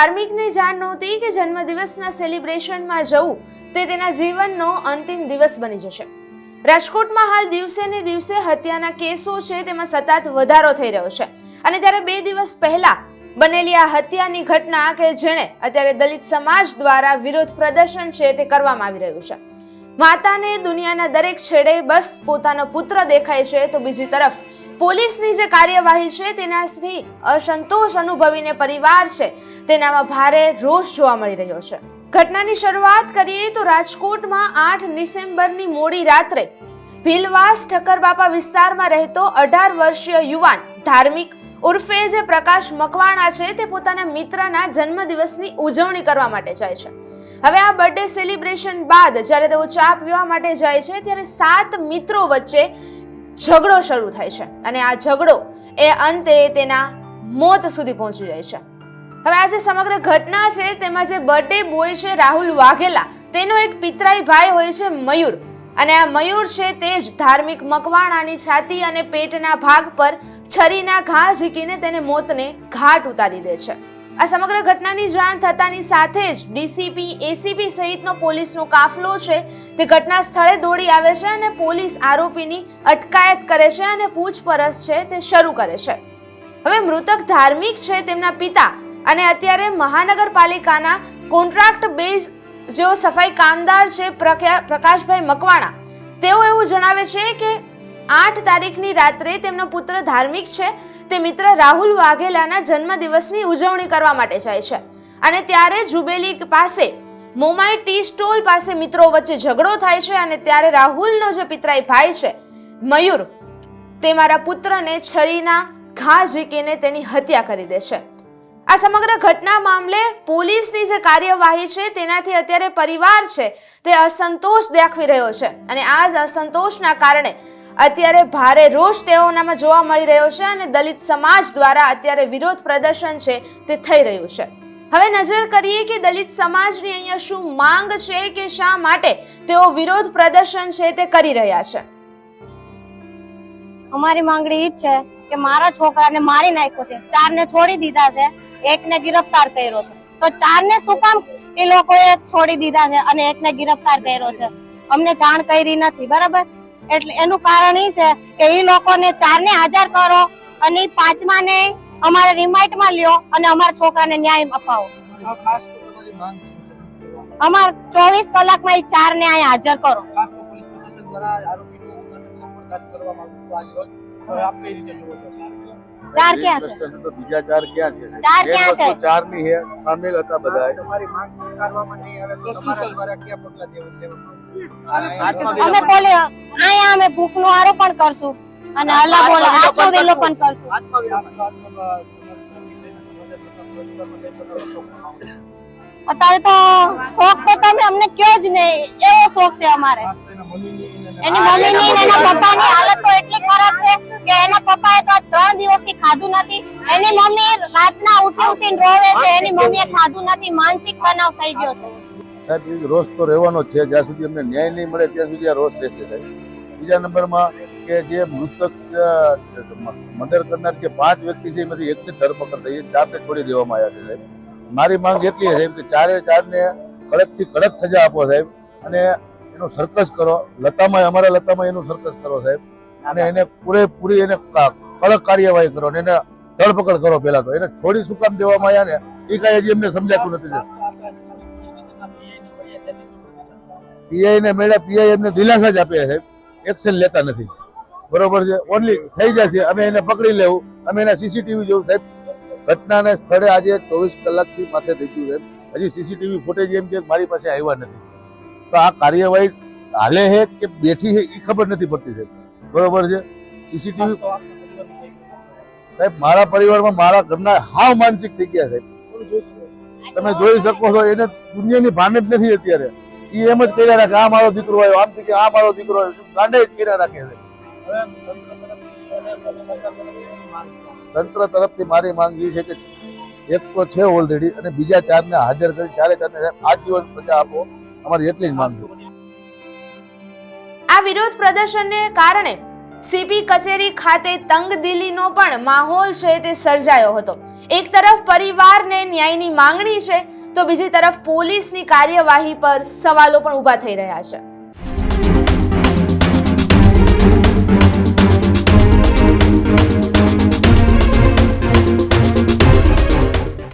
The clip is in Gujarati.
ધાર્મિકને જાણ નહોતી કે જન્મદિવસના સેલિબ્રેશનમાં જવું તે તેના જીવનનો અંતિમ દિવસ બની જશે. રાજકોટમાં હાલ દિવસે ને દિવસે હત્યાના કેસો છે તેમાં સતત વધારો થઈ રહ્યો છે. અને ત્યારે બે દિવસ પહેલા બનેલી આ હત્યાની ઘટના કે જેણે અત્યારે દલિત સમાજ દ્વારા વિરોધ પ્રદર્શન છે તે કરવામાં આવી રહ્યું છે. માતાને દુનિયાના દરેક છેડે બસ પોતાનો પુત્ર દેખાય છે તો બીજી તરફ પોલીસની જે કાર્યવાહી છે, તેનાથી અસંતોષ અનુભવીને પરિવાર છે, તેનામાં ભારે રોષ જોવા મળી રહ્યો છે. ઘટનાની શરૂઆત કરીએ તો રાજકોટમાં આઠ ડિસેમ્બરની મોડી રાત્રે ભીલવાસ ઠક્કરબાપા વિસ્તારમાં રહેતો અઢાર વર્ષીય યુવાન ધાર્મિક ઉર્ફે જે પ્રકાશ મકવાણા છે, તે પોતાના મિત્રના જન્મદિવસની ઉજવણી કરવા માટે જાય છે. હવે આ બર્થડે સેલિબ્રેશન બાદ જ્યારે તેઓ ચા પીવા માટે જાય છે, ત્યારે સાત મિત્રો વચ્ચે ઝઘડો શરૂ થાય છે અને આ ઝઘડો એ અંતે તેના મોત સુધી પહોંચી જાય છે. હવે આ જે સમગ્ર ઘટના છે, તેમાં જે બર્થડે બોય છે, રાહુલ વાઘેલા, તેનો એક પિતરાઈ ભાઈ હોય છે મયુર. અને આ મયુર છે તે જ ધાર્મિક મકવાણાની છાતી અને પેટના ભાગ પર છરીના ઘા ઝીકીને તેને મોતને ઘાટ ઉતારી દે છે. આ સમગ્ર ઘટનાની જાણ થતાની સાથે જ ડીસીપી, એસીપી સહિતનો પોલીસનો કાફલો છે. તે ઘટના સ્થળે દોડી આવે છે અને પોલીસ આરોપીની અટકાયત કરે છે અને પૂછપરછ છે તે શરૂ કરે છે. હવે મૃતક ધાર્મિક છે તેમના પિતા અને અત્યારે મહાનગરપાલિકાના કોન્ટ્રાક્ટ બેઝ જેઓ સફાઈ કામદાર છે પ્રકાશભાઈ મકવાણા, તેઓ એવું જણાવે છે કે આઠ તારીખની રાત્રે તેમનો પુત્ર ધાર્મિક છે તે મિત્ર રાહુલ વાઘેલાના જન્મદિવસની ઉજવણી કરવા માટે જાય છે. અને ત્યારે જુબેલી પાસે, મોમાઈ ટી સ્ટોલ પાસે મિત્રો વચ્ચે ઝઘડો થાય છે અને ત્યારે રાહુલનો જે પિતરાઈ ભાઈ છે, મયુર, તે મારા પુત્રને છરીના ઘા ઝીકીને તેની હત્યા કરી દે છે. આ સમગ્ર ઘટના મામલે પોલીસની જે કાર્યવાહી છે તેનાથી અત્યારે પરિવાર છે તે અસંતોષ દાખવી રહ્યો છે. અને આ જ અસંતોષના કારણે અત્યારે ભારે રોષ તેઓનામાં જોવા મળી રહ્યો છે અને દલિત સમાજ દ્વારા અત્યારે વિરોધ પ્રદર્શન છે તે થઈ રહ્યું છે. હવે નજર કરીએ કે દલિત સમાજની અહીંયા શું માંગ છે કે શા માટે તેઓ વિરોધ પ્રદર્શન છે તે કરી રહ્યા છે? અમારી માંગણી ઈ જ છે કે મારા છોકરાને મારી નાખ્યો છે. ચારને છોડી દીધા છે. એકને ગિરફતાર કર્યો છે. તો ચારને શું કામ એ લોકોએ છોડી દીધા છે અને એકને ગિરફતાર કર્યો છે? અમને જાણ કરી નથી. બરાબર? એટલે એનું કારણ એ છે કે એ લોકોને ચારને હાજર કરો અને પાંચમા પાંચમાને અમારે રિમાઇન્ડમાં લ્યો અને અમારા છોકરાને ન્યાય અપાવો. અમાર ચોવીસ કલાકમાં એ ચારને અહીંયા હાજર કરો. ખાસ તો પોલીસ પ્રશાસન દ્વારા આરોપીનું સંપર્ક કરવામાં આવ્યું હતું આજ રોજ. હવે આપ કઈ રીતે જુઓ છો? ચાર ક્યાં? છે? બીજા ચાર ક્યાં છે? ચાર ક્યાં છે? ચારની હે સામેલ હતા બધા તમારી માંગ સ્વીકારવામાં નહીં આવે તો તો શું તમારા થશે? પગલા લેવા- લેવામાં આવશે? અમે બોલે અહીંયા અમે ભૂખનું આરોપણ કરશું. અને અલ્લાહ બોલે આત્મવિલોપન કરશું. અત્યારે તો શોખ તો તમે અમને કયો જ નહીં. એવો શોખ છે અમારે. એની મમ્મી ની એના પપ્પાની હાલત તો એટલી ખરાબ છે કે એના પપ્પાએ તો ત્રણ ત્રણ દિવસથી ખાધું નથી. એની મમ્મી રાતના ઉઠી ઉઠીને રોવે છે એની મમ્મી એ ખાધું નથી. માનસિક તણાવ થઈ ગયો છે. સાહેબ, એ રોષ તો રહેવાનો જ છે. જ્યાં સુધી અમને ન્યાય નહીં મળે, ત્યાં સુધી આ રોષ રહેશે સાહેબ. બીજા નંબરમાં કે જે મૃતક મર્ડર કરનાર જે પાંચ વ્યક્તિ છે, એમાંથી એકની ધરપકડ થઈ ચારને છોડી દેવામાં આવ્યા છે સાહેબ. મારી માંગ એટલી છે સાહેબ કે ચારે ચારને કડકથી કડક સજા આપો સાહેબ. અને એનું સરકસ કરો. લતામાં અમારા લતામાં એનું સરકસ કરો સાહેબ. અને એને પૂરેપૂરી એને કડક કાર્યવાહી કરો અને એને ધરપકડ કરો પહેલા તો. એને છોડી શું કામ દેવામાં આવ્યા ને? એ કાંઈ હજી એમને સમજાતું નથી પીઆઈ ને મેળા. પીઆઈ એમને દિલાસા જ આપ્યા છે. સાહેબ એક્શન લેતા નથી. બરોબર છે? ઓનલી થઈ જશે. અમે એને પકડી લેવું. અમે એના સીસીટીવી જોવું. સાહેબ ઘટનાને સ્થળે આજે ચોવીસ કલાકથી માથે થઈ ગયું સાહેબ હજી સીસીટીવી ફૂટેજ એમ કે મારી પાસે આવ્યા નથી. તો આ કાર્યવાહી હાલે છે કે બેઠી છે એ ખબર નથી પડતી સાહેબ. બરોબર છે? સીસીટીવી સાહેબ મારા પરિવારમાં મારા ઘરના હાવ માનસિક થઈ ગયા સાહેબ તમે જોઈ શકો છો, એને દુનિયાની ભાન જ નથી અત્યારે. એ એમ જ કર્યા રાખે, આ મારો દીકરો આવ્યો. આમ થી કે આ મારો દીકરો આવ્યો. ગાંડે જ કર્યા રાખે છે? તંત્ર તરફથી મારી માંગ એ છે કે એક તો છે ઓલરેડી અને બીજા ચારને હાજર કરી ચારે ચારને આજીવન સજા આપો. અમારી એટલી જ માંગ છે. આ વિરોધ પ્રદર્શનને કારણે સીપી કચેરી ખાતે તંગદિલીનો પણ માહોલ છે તે સર્જાયો હતો. એક તરફ પરિવારને ન્યાયની માંગણી છે, તો બીજી તરફ પોલીસની કાર્યવાહી પર સવાલો પણ ઊભા થઈ રહ્યા છે.